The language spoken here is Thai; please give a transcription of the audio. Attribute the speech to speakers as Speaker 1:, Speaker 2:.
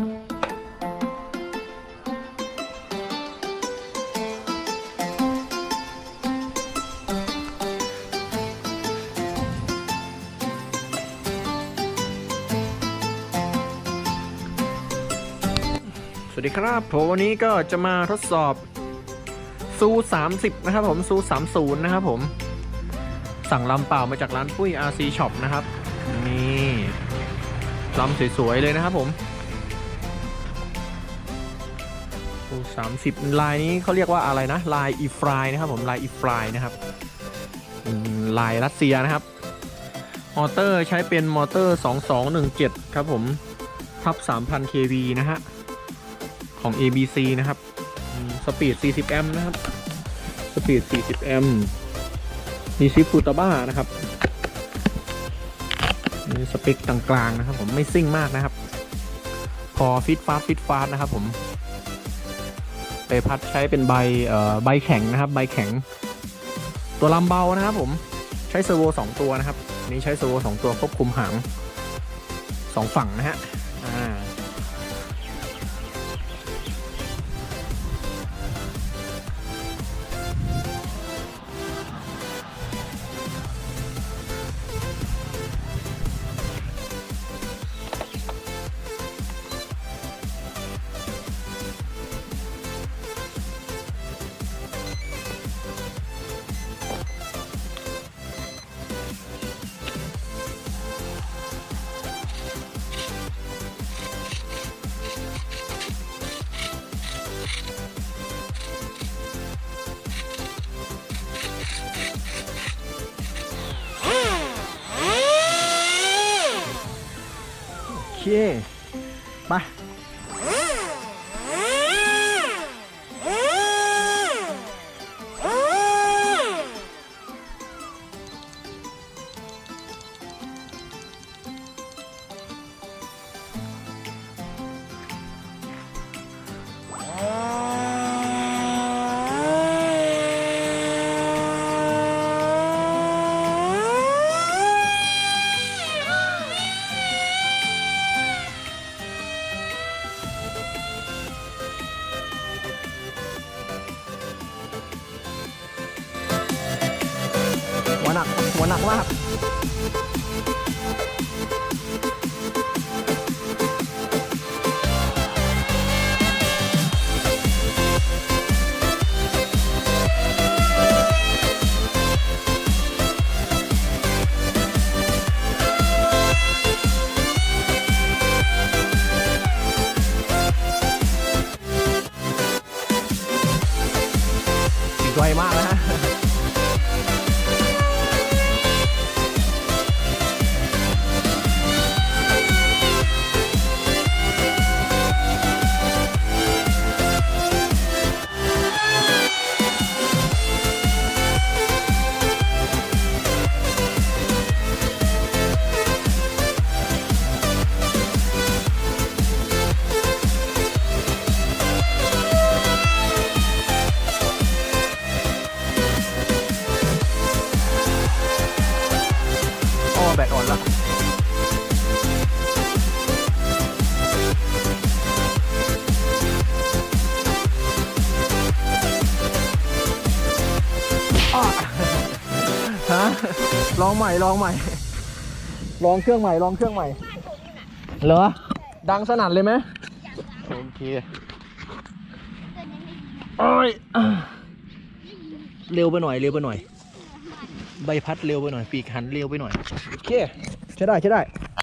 Speaker 1: สวัสดีครับผมวันนี้ก็จะมาทดสอบซู30 นะครับผมซู30 นะครับผม สั่งลำเปล่ามาจากร้านปุ้ย RC Shop นะครับ นี่ลำสวย ๆ เลยนะครับผม ซู30ลายนี้เขาเรียกว่าอะไรนะ ลายอีฟรายนะครับผมลายอีฟรายนะครับลายรัสเซียนะครับ มอเตอร์ใช้เป็นมอเตอร์ 2217 ครับผมทับ 3,000 kV นะฮะ ของ ABC นะครับ สปีด 40 แอมป์นะครับ สปีด 40 แอมป์มีซิปฟูตาบ้านะครับนี่สเปคกลางๆนะครับผมไม่ซิ่งมากนะครับ พอฟิตฟาสฟิตฟาสนะครับผม ไปพัดใช้เป็นใบเอ่อใบแข็งนะครับ ใบแข็ง ตัวลำเบานะครับผมใช้เซอร์โว2ตัวนะครับนนี้ใช้เซอร์โว2ตัวควบคุมหาง2ฝั่งนะฮะ อ่า หนักหัวหนักมากไวมากนะฮะ ฮะลองใหม่ลองใหม่ ลองเครื่องใหม่ลองเครื่องใหม่ เหรอ ดังสนั่นเลยไหมโอเคโอ้ยเร็วไปหน่อยเร็วไปหน่อย ใบพัดเร็วไปหน่อย ปีกหันเร็วไปหน่อย โอเค ใช้ได้ใช้ได้